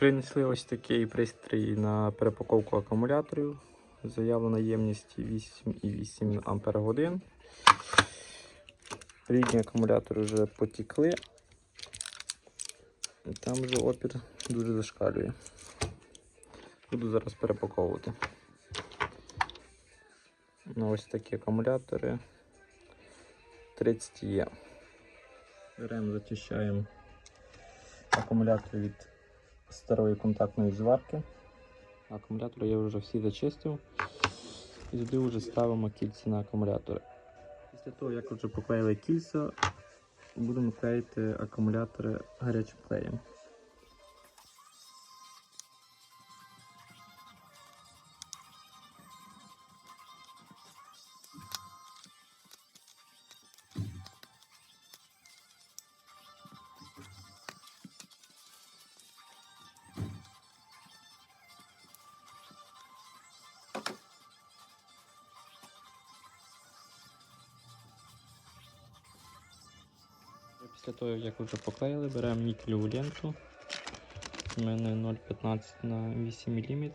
Принесли ось такий пристрій на перепаковку акумуляторів. Заявлена ємність 8,8 Ах. Рідні акумулятори вже потікли. І Там вже опір дуже зашкалює. Буду зараз перепаковувати. Ну, ось такі акумулятори 30 є. Беремо, зачищаємо акумулятор від старої контактної зварки. Акумулятори я вже всі зачистив. І сюди вже ставимо кільця на акумулятори. Після того, як вже поклеїли кільця, будемо клеїти акумулятори гарячим клеєм. Після того, як вже поклеїли, беремо нікелеву ленту. У мене 0,15 на 8 мм.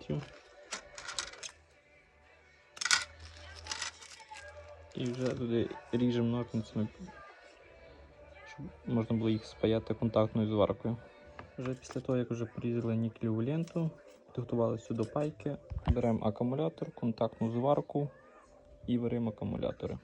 І вже туди ріжемо ножницями, щоб можна було їх спаяти контактною зваркою. Вже після того, як вже порізали нікелеву ленту, підготували сюди пайки, беремо акумулятор, контактну зварку і варимо акумулятори.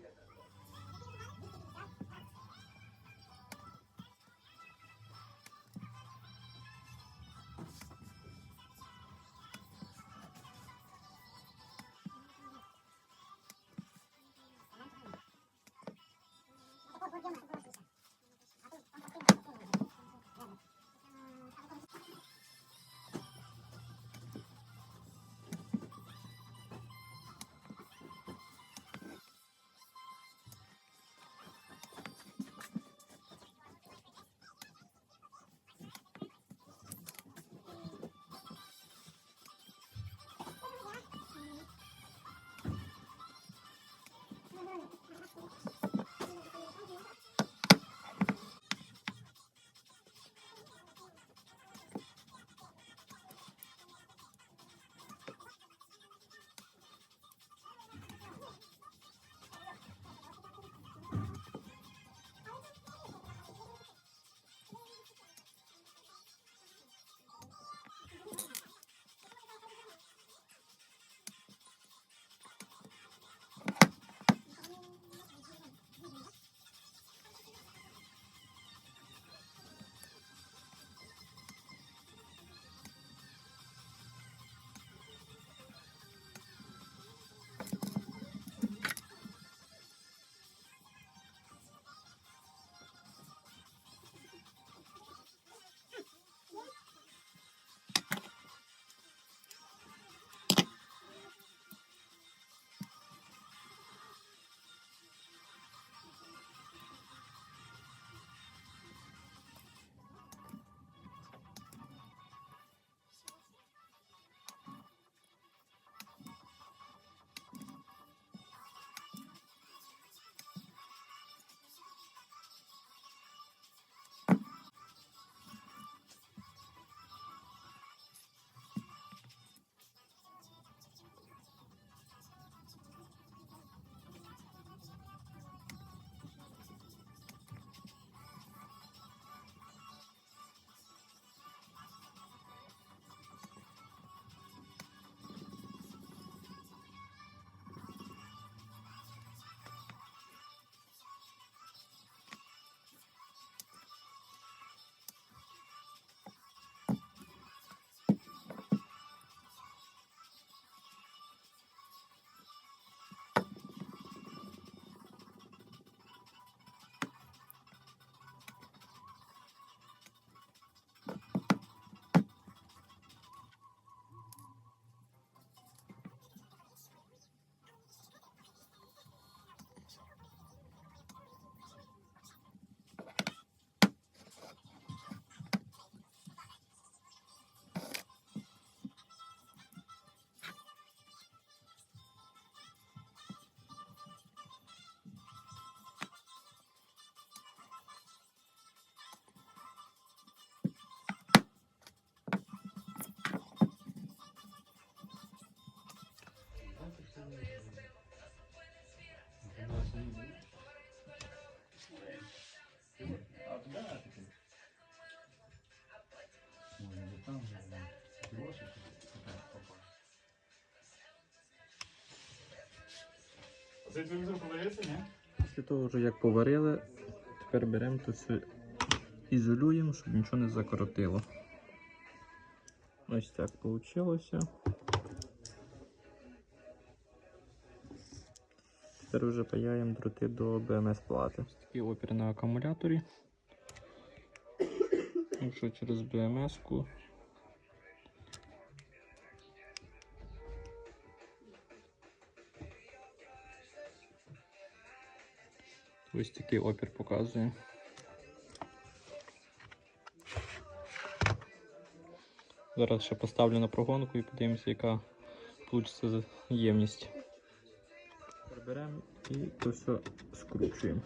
Після того, вже як поварили, тепер беремо то все ізолюємо, щоб нічого не закоротило. Ось так вийшло. Тепер вже паяємо дроти до БМС плати. Такий опір на акумуляторі. Якщо через БМС-ку. Ось такий опір показує. Зараз ще поставлю на прогонку і подивимося, яка вийде ємність. Приберемо і то все скручуємо.